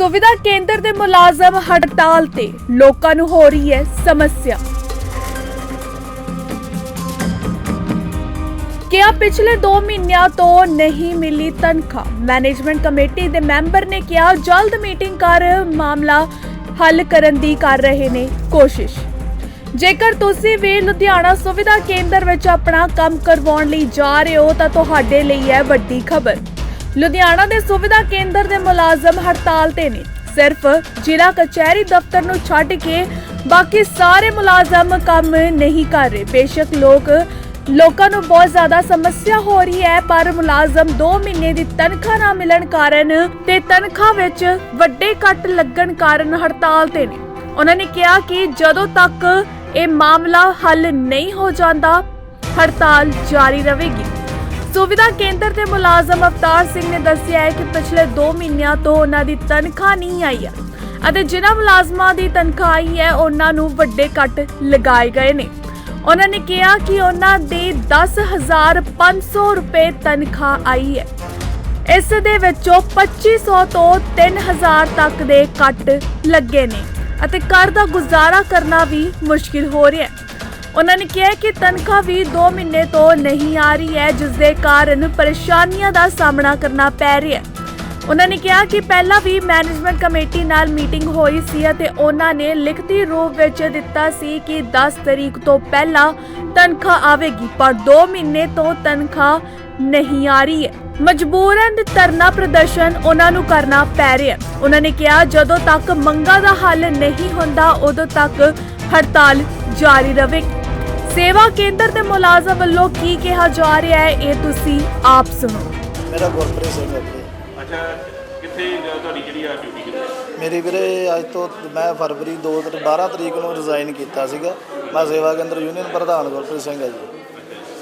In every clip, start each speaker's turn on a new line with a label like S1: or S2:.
S1: ਸੁਵਿਧਾ ਕੇਂਦਰ ਦੇ ਮੁਲਾਜ਼ਮ ਹੜਤਾਲ ਤੇ ਲੋਕਾਂ ਨੂੰ ਹੋ ਰਹੀ ਹੈ ਸਮੱਸਿਆ। ਕਿਹਾ ਪਿਛਲੇ 2 ਮਹੀਨਿਆਂ ਤੋਂ ਨਹੀਂ ਮਿਲੀ ਤਨਖਾਹ। ਮੈਨੇਜਮੈਂਟ ਕਮੇਟੀ ਦੇ ਮੈਂਬਰ ਨੇ ਕਿਹਾ, ਜਲਦ ਮੀਟਿੰਗ ਕਰ ਮਾਮਲਾ ਹੱਲ ਕਰਨ ਦੀ ਕਰ ਰਹੇ ਨੇ ਕੋਸ਼ਿਸ਼। ਜੇਕਰ ਤੁਸੀਂ ਵੀ ਲੁਧਿਆਣਾ ਸੁਵਿਧਾ ਕੇਂਦਰ ਵਿੱਚ ਆਪਣਾ ਕੰਮ ਕਰਵਾਉਣ ਲਈ ਜਾ ਰਹੇ ਹੋ, ਤਾਂ ਤੁਹਾਡੇ ਲਈ ਹੈ ਵੱਡੀ ਖਬਰ। ਲੁਧਿਆਣਾ ਦੇ ਸੁਵਿਧਾ ਕੇਂਦਰ ਦੇ ਮੁਲਾਜ਼ਮ ਹੜਤਾਲ ਤੇ ਨੇ। ਸਿਰਫ ਜ਼ਿਲ੍ਹਾ ਕਚਹਿਰੀ ਦਫ਼ਤਰ ਨੂੰ ਛੱਡ ਕੇ ਬਾਕੀ ਸਾਰੇ ਮੁਲਾਜ਼ਮ ਕੰਮ ਨਹੀਂ ਕਰ ਰਹੇ। ਬੇਸ਼ੱਕ ਲੋਕ, ਲੋਕਾਂ ਨੂੰ ਬਹੁਤ ਜ਼ਿਆਦਾ ਸਮੱਸਿਆ ਹੋ ਰਹੀ ਹੈ, ਪਰ ਮੁਲਾਜ਼ਮ 2 ਮਹੀਨੇ ਦੀ ਤਨਖਾਹ ਨਾ ਮਿਲਣ ਕਾਰਨ ਤੇ ਤਨਖਾਹ ਵਿੱਚ ਵੱਡੇ ਕੱਟ ਲੱਗਣ ਕਾਰਨ ਹੜਤਾਲ ਤੇ ਨੇ। ਉਹਨਾਂ ਨੇ ਕਿਹਾ ਕਿ ਜਦੋਂ ਤੱਕ ਇਹ ਮਾਮਲਾ ਹੱਲ ਨਹੀਂ ਹੋ ਜਾਂਦਾ, ਹੜਤਾਲ ਜਾਰੀ ਰਹੇਗੀ। ਸੁਵਿਧਾ ਕੇਂਦਰ ਦੇ ਮੁਲਾਜ਼ਮ ਅਵਤਾਰ ਸਿੰਘ ਨੇ ਦੱਸਿਆ ਹੈ ਕਿ ਪਿਛਲੇ 2 ਮਹੀਨਿਆਂ ਤੋਂ ਉਹਨਾਂ ਦੀ ਤਨਖਾਹ ਨਹੀਂ ਆਈ ਹੈ ਅਤੇ ਜਿਨ੍ਹਾਂ ਮੁਲਾਜ਼ਮਾਂ ਦੀ ਤਨਖਾਹ ਆਈ ਹੈ, ਉਹਨਾਂ ਨੂੰ ਵੱਡੇ ਕੱਟ ਲਗਾਏ ਗਏ ਨੇ। ਉਹਨਾਂ ਨੇ ਕਿਹਾ ਕਿ ਉਹਨਾਂ ਦੀ 10500 ਰੁਪਏ ਤਨਖਾਹ ਆਈ ਹੈ। ਇਸ ਦੇ ਵਿੱਚੋਂ 2500 ਤੋਂ 3000 ਤੱਕ ਦੇ ਕੱਟ ਲੱਗੇ ਨੇ ਅਤੇ ਘਰ ਦਾ ਗੁਜ਼ਾਰਾ ਕਰਨਾ ਵੀ ਮੁਸ਼ਕਿਲ ਹੋ ਰਿਹਾ ਹੈ। ਉਹਨਾਂ ਨੇ ਕਿਹਾ ਕਿ ਤਨਖਾਹ ਵੀ 2 ਮਹੀਨੇ ਤੋਂ ਨਹੀਂ ਆ ਰਹੀ ਹੈ, ਜਿਸ ਦੇ ਕਾਰਨ ਪਰੇਸ਼ਾਨੀਆਂ ਦਾ ਸਾਹਮਣਾ ਕਰਨਾ ਪੈ ਰਿਹਾ ਹੈ। ਉਹਨਾਂ ਨੇ ਕਿਹਾ ਕਿ ਪਹਿਲਾਂ ਵੀ ਮੈਨੇਜਮੈਂਟ ਕਮੇਟੀ ਨਾਲ ਮੀਟਿੰਗ ਹੋਈ ਸੀ ਅਤੇ ਉਹਨਾਂ ਨੇ ਲਿਖਤੀ ਰੂਪ ਵਿੱਚ ਦਿੱਤਾ ਸੀ ਕਿ 10 ਤਰੀਕ ਤੋਂ ਪਹਿਲਾਂ ਤਨਖਾਹ ਆਵੇਗੀ, ਪਰ 2 ਮਹੀਨੇ ਤੋਂ ਤਨਖਾਹ ਨਹੀਂ ਆ ਰਹੀ ਹੈ। ਮਜਬੂਰਨ ਧਰਨਾ ਪ੍ਰਦਰਸ਼ਨ ਉਹਨਾਂ ਨੂੰ ਕਰਨਾ ਪੈ ਰਿਹਾ ਉਹਨਾਂ ਨੇ ਕਿਹਾ, ਜਦੋਂ ਤੱਕ ਮੰਗਾਂ ਦਾ ਹੱਲ ਨਹੀਂ ਹੁੰਦਾ, ਉਦੋਂ ਤੱਕ ਹੜਤਾਲ ਜਾਰੀ ਰਹੇਗੀ ਸੇਵਾ ਕੇਂਦਰ ਦੇ ਮੁਲਾਜ਼ਮ ਵੱਲੋਂ ਕੀ ਕਿਹਾ ਜਾ ਰਿਹਾ ਹੈ ਇਹ ਤੁਸੀਂ ਆਪ ਸੁਣੋ।
S2: ਮੇਰਾ ਗੁਰਪ੍ਰੀਤ ਸਿੰਘ ਹੈ ਵੀਰੇ
S3: ਅੱਛਾ ਕਿੱਥੇ ਤੁਹਾਡੀ ਜਿਹੜੀ ਆ ਡਿਊਟੀ ਕਿੱਥੇ?
S2: ਮੇਰੀ ਵੀਰੇ ਅੱਜ ਤੋਂ ਮੈਂ ਫਰਵਰੀ 2 12 ਤਰੀਕ ਨੂੰ ਰਿਜ਼ਾਈਨ ਕੀਤਾ ਸੀਗਾ। ਮੈਂ ਸੇਵਾ ਕੇਂਦਰ ਯੂਨੀਅਨ ਪ੍ਰਧਾਨ ਗੁਰਪ੍ਰੀਤ ਸਿੰਘ ਹੈ ਜੀ।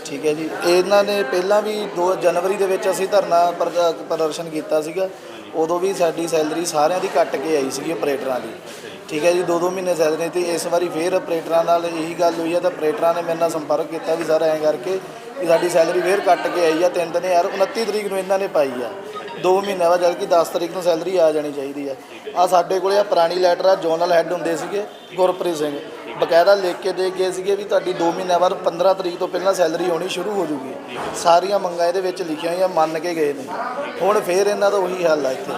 S2: ਠੀਕ ਹੈ ਜੀ। ਇਹਨਾਂ ਨੇ ਪਹਿਲਾਂ ਵੀ 2 ਜਨਵਰੀ ਦੇ ਵਿੱਚ ਅਸੀਂ ਧਰਨਾ ਪ੍ਰਦ- ਪ੍ਰਦਰਸ਼ਨ ਕੀਤਾ ਸੀਗਾ। ਉਦੋਂ ਵੀ ਸਾਡੀ ਸੈਲਰੀ ਸਾਰਿਆਂ ਦੀ ਕੱਟ ਕੇ ਆਈ ਸੀਗੀ ਆਪਰੇਟਰਾਂ ਦੀ। ਠੀਕ ਹੈ ਜੀ, ਦੋ ਦੋ ਮਹੀਨੇ ਸੈਲਰੀ ਤੇ ਇਸ ਵਾਰੀ ਫੇਰ ਆਪਰੇਟਰਾਂ ਨਾਲ ਇਹੀ ਗੱਲ ਹੋਈ ਹੈ ਤਾਂ ਆਪਰੇਟਰਾਂ ਨੇ ਮੇਰੇ ਨਾਲ ਸੰਪਰਕ ਕੀਤਾ ਵੀ ਸਰ ਐਂ ਕਰਕੇ ਵੀ ਸਾਡੀ ਸੈਲਰੀ ਫੇਰ ਕੱਟ ਕੇ ਆਈ ਆ ਤਿੰਨ ਦਿਨ ਯਾਰ 29 ਤਰੀਕ ਨੂੰ ਇਹਨਾਂ ਨੇ ਪਾਈ ਆ। ਦੋ ਮਹੀਨਿਆਂ ਬਾਅਦ ਜਦਕਿ 10 ਤਰੀਕ ਨੂੰ ਸੈਲਰੀ ਆ ਜਾਣੀ ਚਾਹੀਦੀ ਆ। ਆ ਸਾਡੇ ਕੋਲੇ ਆ ਪੁਰਾਣੀ ਲੈਟਰ ਆ ਜੋਨਲ ਹੈੱਡ ਹੁੰਦੇ ਸੀਗੇ, ਗੁਰਪ੍ਰੀਤ ਸਿੰਘ। ਬਕਾਇਦਾ ਲਿਖ ਕੇ ਦੇ ਗਏ ਸੀਗੇ ਵੀ ਤੁਹਾਡੀ 2 ਮਹੀਨਿਆਂ ਬਾਅਦ 15 ਤਰੀਕ ਤੋਂ ਪਹਿਲਾਂ ਸੈਲਰੀ ਆਉਣੀ ਸ਼ੁਰੂ ਹੋ ਜੂਗੀ। ਸਾਰੀਆਂ ਮੰਗਾਂ ਇਹਦੇ ਵਿੱਚ ਲਿਖੀਆਂ ਹੋਈਆਂ, ਮੰਨ ਕੇ ਗਏ ਨੇ। ਹੁਣ ਫੇਰ ਇਹਨਾਂ ਦਾ ਉਹੀ ਹਾਲ ਆ ਇੱਥੇ।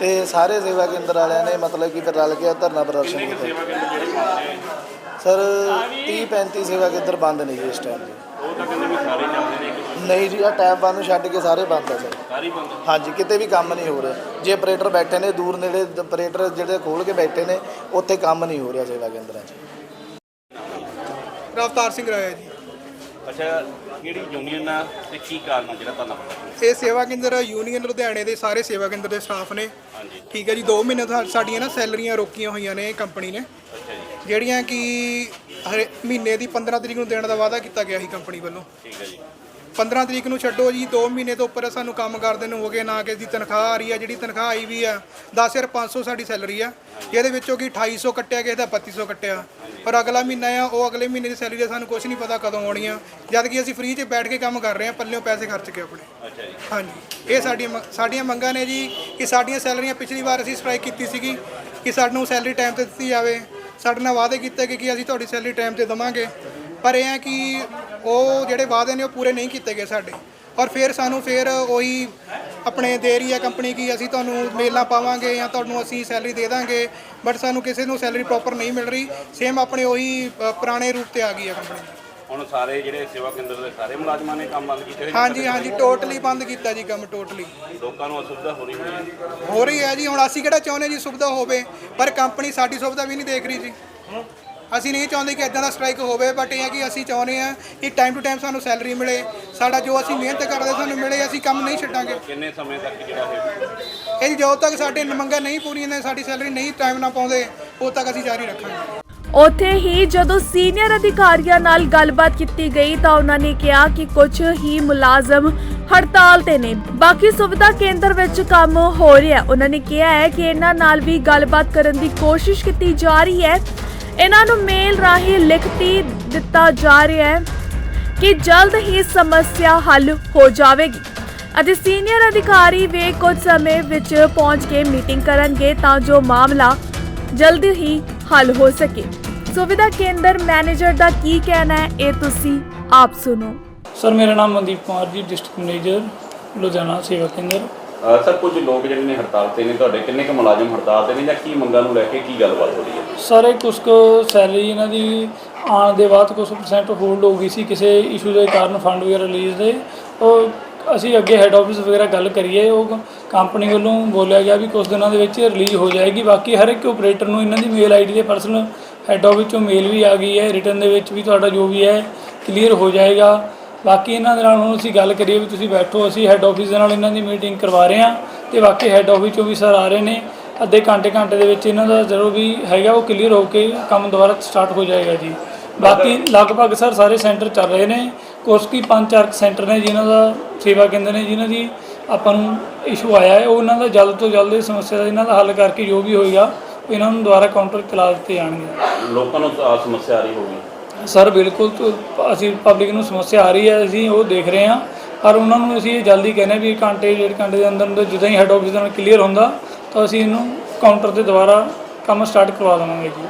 S2: ਤੇ ਸਾਰੇ ਸੇਵਾ ਕੇਂਦਰ ਵਾਲਿਆਂ ਨੇ ਮਤਲਬ ਕਿ ਫਿਰ ਰਲ ਕੇ ਧਰਨਾ ਪ੍ਰਦਰਸ਼ਨ ਕੀਤਾ। ਸਰ 30 35 ਸੇਵਾ ਕੇਂਦਰ ਬੰਦ ਨੇ ਜੀ ਇਸ ਟਾਈਮ
S3: ਉਹ ਤਾਂ ਕਹਿੰਦੇ ਵੀ ਸਾਰੇ ਚੱਲਦੇ ਨੇ ਕਿ
S2: ਨਹੀਂ ਜੀ ਆ ਟੈਬ ਬੰਦ ਨੂੰ ਛੱਡ ਕੇ ਸਾਰੇ ਬੰਦ ਆ ਸਰ।
S3: ਸਾਰੀ ਬੰਦ
S2: ਹਾਂਜੀ ਕਿਤੇ ਵੀ ਕੰਮ ਨਹੀਂ ਹੋ ਰਿਹਾ। ਜੇ ਆਪਰੇਟਰ ਬੈਠੇ ਨੇ ਦੂਰ ਨੇੜੇ ਆਪਰੇਟਰ ਜਿਹੜੇ ਖੋਲ ਕੇ ਬੈਠੇ ਨੇ ਉੱਥੇ ਕੰਮ ਨਹੀਂ ਹੋ ਰਿਹਾ ਸੇਵਾ ਕੇਂਦਰਾਂ 'ਚ।
S4: ਰਫਤਾਰ ਸਿੰਘ ਰਾਇਆ ਜੀ।
S3: ਅੱਛਾ ਕਿਹੜੀ ਯੂਨੀਅਨ ਆ ਤੇ ਕੀ ਕਾਰਨ ਆ ਜਿਹੜਾ ਤੁਹਾਨੂੰ ਪਤਾ?
S4: ਇਹ ਸੇਵਾ ਕੇਂਦਰ ਯੂਨੀਅਨ ਲੁਧਿਆਣੇ ਦੇ ਸਾਰੇ ਸੇਵਾ ਕੇਂਦਰ ਦੇ ਸਟਾਫ ਨੇ।
S3: ਹਾਂਜੀ।
S4: ਠੀਕ ਹੈ ਜੀ 2 ਮਹੀਨੇ ਤੋਂ ਸਾਡੀਆਂ ਨਾ ਸੈਲਰੀਆਂ ਰੋਕੀਆਂ ਹੋਈਆਂ ਨੇ ਕੰਪਨੀ ਨੇ।
S3: ਅੱਛਾ ਜੀ।
S4: ਜਿਹੜੀਆਂ ਕਿ ਹਰੇ ਮਹੀਨੇ ਦੀ 15 ਤਰੀਕ ਨੂੰ ਦੇਣ ਦਾ ਵਾਅਦਾ ਕੀਤਾ ਗਿਆ ਸੀ ਕੰਪਨੀ ਵੱਲੋਂ।
S3: ਠੀਕ ਹੈ ਜੀ।
S4: 15 ਤਰੀਕ ਨੂੰ ਛੱਡੋ ਜੀ 2 ਮਹੀਨੇ ਤੋਂ ਉੱਪਰ ਸਾਨੂੰ ਕੰਮ ਕਰਦੇ ਨੂੰ ਹੋ ਗਏ ਨਾ ਕਿ ਦੀ ਤਨਖਾਹ ਆ ਰਹੀ ਆ ਜਿਹੜੀ ਤਨਖਾਹ ਆਈ ਵੀ ਆ 10500 ਸਾਡੀ ਸੈਲਰੀ ਆ। ਜਿਹਦੇ ਵਿੱਚੋਂ ਕਿ 2800 ਕੱਟਿਆ ਗਿਆ ਤਾਂ 3200 ਕੱਟਿਆ। ਪਰ ਅਗਲਾ ਮਹੀਨਾ ਆ ਉਹ ਅਗਲੇ ਮਹੀਨੇ ਦੀ ਸੈਲਰੀ ਦਾ ਸਾਨੂੰ ਕੁਝ ਨਹੀਂ ਪਤਾ ਕਦੋਂ ਆਉਣੀ ਆ ਜਦ ਕਿ ਅਸੀਂ ਫ੍ਰੀ 'ਚ ਬੈਠ ਕੇ ਕੰਮ ਕਰ ਰਹੇ ਆ ਪੱਲਿਓਂ ਪੈਸੇ ਖਰਚ ਕੇ ਆਪਣੇ।
S3: ਅੱਛਾ ਜੀ।
S4: ਹਾਂਜੀ। ਇਹ ਸਾਡੀਆਂ ਮੰਗ- ਸਾਡੀਆਂ ਮੰਗਾਂ ਨੇ ਜੀ ਕਿ ਸਾਡੀਆਂ ਸੈਲਰੀਆਂ ਪਿਛਲੀ ਵਾਰ ਅਸੀਂ ਸਟ੍ਰਾਈਕ ਕੀਤੀ ਸੀਗੀ ਕਿ ਸਾਨੂੰ ਸੈਲਰੀ ਟਾਈਮ ਤੇ ਦਿੱਤੀ ਜਾਵੇ। ਸਾਡੇ ਨਾਲ ਵਾਅਦੇ ਕੀਤੇ ਗਏ ਕਿ ਅਸੀਂ ਤੁਹਾਡੀ ਸੈਲਰੀ ਟਾਈਮ ਤੇ ਦੇਵਾਂਗੇ। ਪਰ ਇਹ ਹੈ ਕਿ ਉਹ ਜਿਹੜੇ ਵਾਅਦੇ ਨੇ ਉਹ ਪੂਰੇ ਨਹੀਂ ਕੀਤੇ ਗਏ ਸਾਡੇ। ਔਰ ਫਿਰ ਸਾਨੂੰ ਫਿਰ ਉਹੀ ਆਪਣੇ ਦੇ ਰਹੀ ਹੈ ਕੰਪਨੀ ਕਿ ਅਸੀਂ ਤੁਹਾਨੂੰ ਮੇਲਾਂ ਪਾਵਾਂਗੇ ਜਾਂ ਤੁਹਾਨੂੰ ਅਸੀਂ ਸੈਲਰੀ ਦੇ ਦਾਂਗੇ ਬਟ ਸਾਨੂੰ ਕਿਸੇ ਨੂੰ ਸੈਲਰੀ ਪ੍ਰੋਪਰ ਨਹੀਂ ਮਿਲ ਰਹੀ। ਸੇਮ ਆਪਣੇ ਉਹੀ ਅ, ਪੁਰਾਣੇ ਰੂਪ ਤੇ ਆ ਗਈ ਹੈ ਕੰਪਨੀ
S3: ਹੁਣ ਸਾਰੇ ਜਿਹੜੇ ਸੇਵਾ ਕੇਂਦਰ ਦੇ ਸਾਰੇ ਮੁਲਾਜ਼ਮਾਂ ਨੇ ਕੰਮ ਬੰਦ ਕੀਤੇ ਹੋਏ? ਨੇ?
S4: ਹਾਂਜੀ ਹਾਂਜੀ ਟੋਟਲੀ ਬੰਦ ਕੀਤਾ ਜੀ ਕੰਮ ਟੋਟਲੀ
S3: ਲੋਕਾਂ ਨੂੰ ਅਸੁਵਿਧਾ ਹੋ ਰਹੀ ਹੈ।
S4: ਹੋ ਰਹੀ ਹੈ ਜੀ ਹੁਣ ਅਸੀਂ ਕਿਹੜਾ ਚਾਹੁੰਦੇ ਜੀ ਸੁਵਿਧਾ ਹੋਵੇ ਪਰ ਕੰਪਨੀ ਸਾਡੀ ਸੁਵਿਧਾ ਵੀ ਨਹੀਂ ਦੇਖ ਰਹੀ ਜੀ। ਅਸੀਂ ਨਹੀਂ ਚਾਹੁੰਦੇ ਕਿ ਇਦਾਂ ਦਾ ਸਟ੍ਰਾਈਕ ਹੋਵੇ ਬਟ ਇਹ ਹੈ ਕਿ ਅਸੀਂ ਚਾਹੁੰਦੇ ਹਾਂ ਕਿ ਟਾਈਮ ਟੂ ਟਾਈਮ ਸਾਨੂੰ ਸੈਲਰੀ ਮਿਲੇ। ਸਾਡਾ ਜੋ ਅਸੀਂ ਮਿਹਨਤ ਕਰਦੇ ਸਾਨੂੰ ਮਿਲੇ ਅਸੀਂ ਕੰਮ ਨਹੀਂ ਛੱਡਾਂਗੇ।
S3: ਕਿੰਨੇ ਸਮੇਂ ਤੱਕ ਜਿਹੜਾ ਇਹ
S4: ਇਹ ਜਦੋਂ ਤੱਕ ਸਾਡੇ ਮੰਗਾਂ ਨਹੀਂ ਪੂਰੀਆਂ ਨੇ ਸਾਡੀ ਸੈਲਰੀ ਨਹੀਂ ਟਾਈਮ ਨਾਲ ਪਾਉਂਦੇ ਉਦੋਂ ਤੱਕ ਅਸੀਂ ਜਾਰੀ ਰੱਖਾਂਗੇ।
S1: ਉੱਥੇ ਹੀ ਜਦੋਂ ਸੀਨੀਅਰ ਅਧਿਕਾਰੀਆਂ ਨਾਲ ਗੱਲਬਾਤ ਕੀਤੀ ਗਈ ਤਾਂ ਉਹਨਾਂ ਨੇ ਕਿਹਾ ਕਿ ਕੁਝ ਹੀ ਮੁਲਾਜ਼ਮ ਹੜਤਾਲ ਤੇ ਨੇ। ਬਾਕੀ ਸੁਵਿਧਾ ਕੇਂਦਰ ਵਿੱਚ ਕੰਮ ਹੋ ਰਿਹਾ ਉਹਨਾਂ ਨੇ ਕਿਹਾ ਹੈ ਕਿ ਇਹਨਾਂ ਨਾਲ ਵੀ ਗੱਲਬਾਤ ਕਰਨ ਦੀ ਕੋਸ਼ਿਸ਼ ਕੀਤੀ ਜਾ ਰਹੀ ਹੈ। ਇਹਨਾਂ ਨੂੰ ਮੇਲ ਰਾਹੀਂ ਲਿਖਤੀ ਦਿੱਤਾ ਜਾ ਰਿਹਾ ਹੈ ਕਿ ਜਲਦ ਹੀ ਸਮੱਸਿਆ ਹੱਲ ਹੋ ਜਾਵੇਗੀ ਅਤੇ ਸੀਨੀਅਰ ਅਧਿਕਾਰੀ ਵੀ ਕੁਝ ਸਮੇਂ ਵਿੱਚ ਪਹੁੰਚ ਕੇ ਮੀਟਿੰਗ ਕਰਨਗੇ ਤਾਂ ਜੋ ਮਾਮਲਾ ਜਲਦੀ ਹੀ ਹੱਲ ਹੋ ਸਕੇ। ਸੁਵਿਧਾ ਕੇਂਦਰ ਮੈਨੇਜਰ ਦਾ ਕੀ ਕਹਿਣਾ ਹੈ, ਇਹ ਤੁਸੀਂ ਆਪ ਸੁਣੋ।
S5: ਸਰ ਮੇਰਾ ਨਾਮ ਮਨਦੀਪ ਕੁਮਾਰ ਜੀ ਡਿਸਟ੍ਰਿਕਟ ਮੈਨੇਜਰ ਲੁਧਿਆਣਾ ਸੇਵਾ ਕੇਂਦਰ।
S3: ਸਰ, ਕੁਝ ਲੋਕ ਜਿਹੜੇ ਨੇ ਹੜਤਾਲ ਤੇ ਨੇ, ਤੁਹਾਡੇ ਕਿੰਨੇ ਕੁ ਮੁਲਾਜ਼ਮ ਹੜਤਾਲ ਤੇ ਨੇ ਜਾਂ ਕੀ ਮੰਗਾਂ ਨੂੰ ਲੈ ਕੇ ਕੀ ਗੱਲਬਾਤ ਹੋ ਰਹੀ ਹੈ?
S5: ਸਾਰੇ ਕੁਛ ਕੁ ਸੈਲਰੀ ਇਹਨਾਂ ਦੀ ਆਉਣ ਦੇ ਬਾਅਦ ਕੁਝ ਪਰਸੈਂਟ ਹੋਲਡ ਹੋ ਗਈ ਸੀ ਕਿਸੇ ਇਸ਼ੂ ਦੇ ਕਾਰਨ ਫੰਡ ਵਗੈਰਾ ਰਿਲੀਜ਼ ਦੇ। ਉਹ ਅਸੀਂ ਅੱਗੇ ਹੈੱਡ ਆਫਿਸ ਵਗੈਰਾ ਗੱਲ ਕਰੀਏ, ਉਹ ਕੰਪਨੀ ਵੱਲੋਂ ਬੋਲਿਆ ਗਿਆ ਵੀ ਕੁਝ ਦਿਨਾਂ ਦੇ ਵਿੱਚ ਰਿਲੀਜ਼ ਹੋ ਜਾਏਗੀ। ਬਾਕੀ ਹਰ ਇੱਕ ਆਪਰੇਟਰ ਨੂੰ ਇਹਨਾਂ ਦੀ ਮੇਲ ਆਈਡੀ ਦੇ ਪਰਸਨਲ ਹੈੱਡ ਆਫਿਸ ਚੋਂ ਮੇਲ ਵੀ ਆ ਗਈ ਹੈ। ਰਿਟਰਨ ਦੇ ਵਿੱਚ ਵੀ ਤੁਹਾਡਾ ਜੋ ਵੀ ਹੈ ਕਲੀਅਰ ਹੋ ਜਾਏਗਾ। ਬਾਕੀ ਇਹਨਾਂ ਦੇ ਨਾਲ ਹੁਣ ਅਸੀਂ ਗੱਲ ਕਰੀਏ ਵੀ ਤੁਸੀਂ ਬੈਠੋ ਅਸੀਂ ਹੈੱਡ ਆਫਿਸ ਦੇ ਨਾਲ ਇਹਨਾਂ ਦੀ ਮੀਟਿੰਗ ਕਰਵਾ ਰਹੇ ਹਾਂ ਤੇ ਬਾਕੀ ਹੈੱਡ ਆਫਿਸ ਚੋਂ ਵੀ ਸਰ ਆ ਰਹੇ ਨੇ। ਅੱਧੇ ਘੰਟੇ ਘੰਟੇ ਦੇ ਵਿੱਚ ਇਹਨਾਂ ਦਾ ਜਦੋਂ ਵੀ ਹੈਗਾ ਉਹ ਕਲੀਅਰ ਹੋ ਕੇ ਕੰਮ ਦੁਬਾਰਾ ਸਟਾਰਟ ਹੋ ਜਾਏਗਾ ਜੀ। ਬਾਕੀ ਲਗਭਗ ਸਰ ਸਾਰੇ ਸੈਂਟਰ ਚੱਲ ਰਹੇ ਨੇ। ਕੁਛ ਕੀ ਪੰਜ ਚਾਰ ਸੈਂਟਰ ਨੇ ਜਿਨ੍ਹਾਂ ਦਾ ਸੇਵਾ ਕੇਂਦਰ ਨੇ ਜਿਨ੍ਹਾਂ ਦੀ ਆਪਾਂ ਨੂੰ ਇਸ਼ੂ ਆਇਆ ਹੈ। ਉਹ ਇਹਨਾਂ ਦਾ ਜਲਦ ਤੋਂ ਜਲਦ ਇਸ ਸਮੱਸਿਆ ਦਾ ਇਹਨਾਂ ਦਾ ਹੱਲ ਕਰਕੇ ਜੋ ਵੀ ਹੋਏਗਾ ਇਹਨਾਂ ਨੂੰ ਦੁਬਾਰਾ ਕਾਊਂਟਰ ਚਲਾ ਦਿੱਤੇ ਜਾਣਗੇ।
S3: ਲੋਕਾਂ ਨੂੰ ਆਹ ਸਮੱਸਿਆ ਆ ਰਹੀ ਹੋਊਗੀ।
S5: ਸਰ ਬਿਲਕੁਲ ਅਸੀਂ ਪਬਲਿਕ ਨੂੰ ਸਮੱਸਿਆ ਆ ਰਹੀ ਹੈ, ਅਸੀਂ ਉਹ ਦੇਖ ਰਹੇ ਹਾਂ। ਪਰ ਉਹਨਾਂ ਨੂੰ ਅਸੀਂ ਇਹ ਜਲਦੀ ਕਹਿੰਦੇ ਵੀ ਘੰਟੇ, ਡੇਢ ਘੰਟੇ ਦੇ ਅੰਦਰ ਅੰਦਰ ਜਿੱਦਾਂ ਹੀ ਹੈੱਡ ਆਫਿਸ ਨਾਲ ਕਲੀਅਰ ਹੁੰਦਾ, ਤਾਂ ਅਸੀਂ ਇਹਨੂੰ ਕਾਊਂਟਰ ਤੇ ਦੁਬਾਰਾ ਕੰਮ ਸਟਾਰਟ ਕਰਵਾ ਦੇਵਾਂਗੇ ਜੀ।